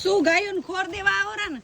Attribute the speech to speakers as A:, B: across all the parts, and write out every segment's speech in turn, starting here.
A: શું ગાયું ખોર દેવા આવો ને?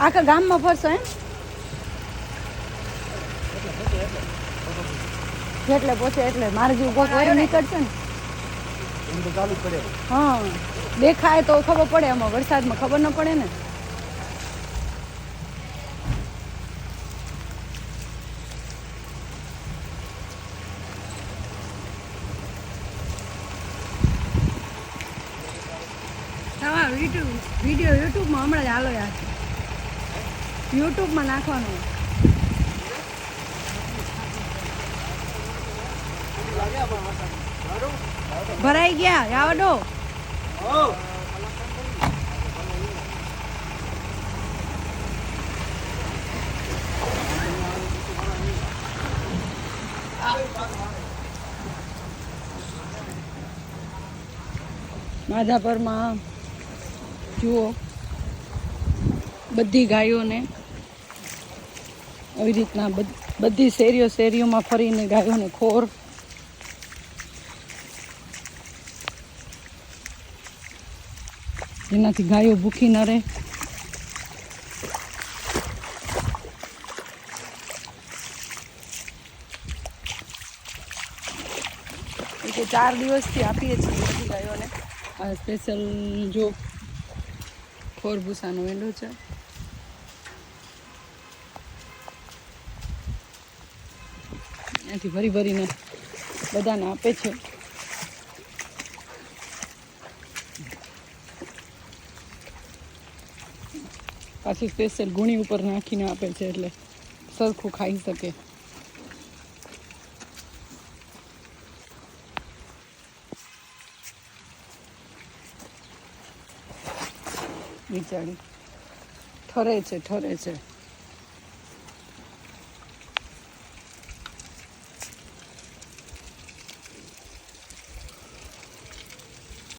A: આખા ગામમાં ફરશો એમ? જેટલે પોચે એટલે. મારે જેવું કોક વળી નીકળશે ને.
B: ચાલુ પડે.
A: હા. દેખાય તો ખબર પડે એમાં વરસાદમાં ખબર ન પડે ને. વીડિયો યુટ્યુબમાં હમણાં જ હાલો યાર. યુટ્યુબમાં નાખવાનું. ભરાઈ ગયા આવડો. માધાપરમાં જુઓ બધી ગાયોને આવી રીતના બધ- શેરીઓ શેરીઓમાં ફરીને ગાયોને ખોર. જેનાથી ગાયો ભૂખી ન રહે. કે ચાર દિવસથી આપીએ છીએ બધી ગાયોને. આ સ્પેશિયલ જો ખોર ભૂસાનો વેંડો છે. એનાથી ભરી ભરીને બધાને આપે છે. પાછી સ્પેશિયલ ગુણી ઉપર નાખીને આપે છે એટલે સરખું ખાઈ શકે. બિચારી. ઠરે છે ઠરે છે.